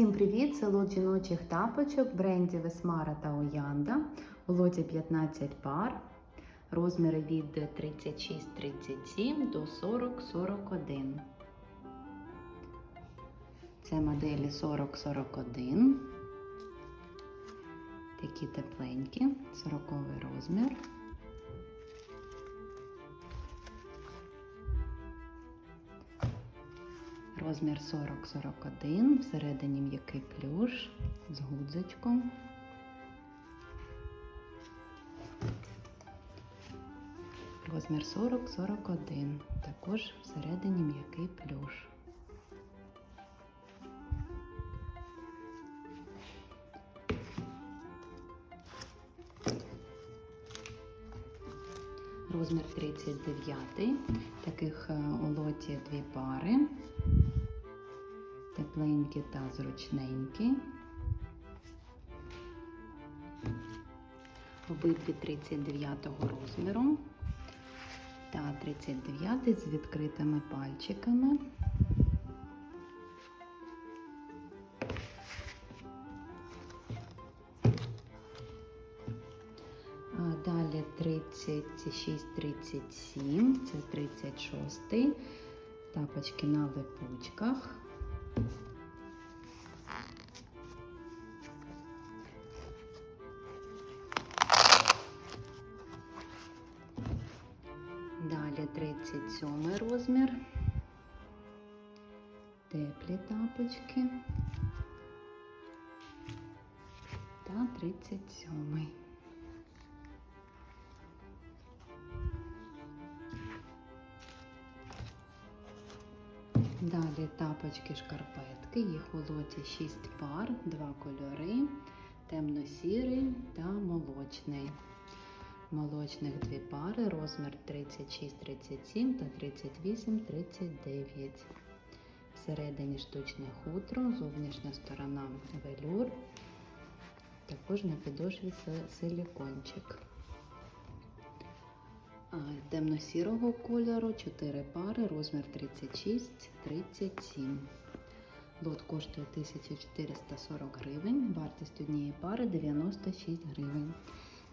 Всім привіт! Це лот жіночих тапочок брендів Есмара та Оянда. У лоті 15 пар. Розміри від 36-37 до 40-41. Це моделі 40-41. Такі тепленькі, 40 розмір. Розмір 40-41, всередині м'який плюш з гудзичком. Розмір 40-41, також всередині м'який плюш. Розмір 39, таких е, лоті дві пари тепленькі та зручненькі. Обидві 39 розміру та 39 з відкритими пальчиками. Далі 36-37, це 36, тапочки на липучках. Далі 37 розмір. Теплі тапочки. Та 37. Далі тапочки шкарпетки, їх у лоті 6 пар, два кольори, темно-сірий та молочний. Молочних дві пари, розмір 36-37 та 38-39. Всередині штучне хутро, зовнішня сторона велюр, також на підошві силікончик. Темно-сірого кольору 4 пари, розмір 36-37. Лот коштує 1440 гривень, вартість однієї пари 96 гривень.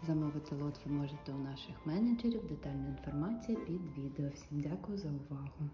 Замовити лот ви можете у наших менеджерів. Детальна інформація під відео. Всім дякую за увагу.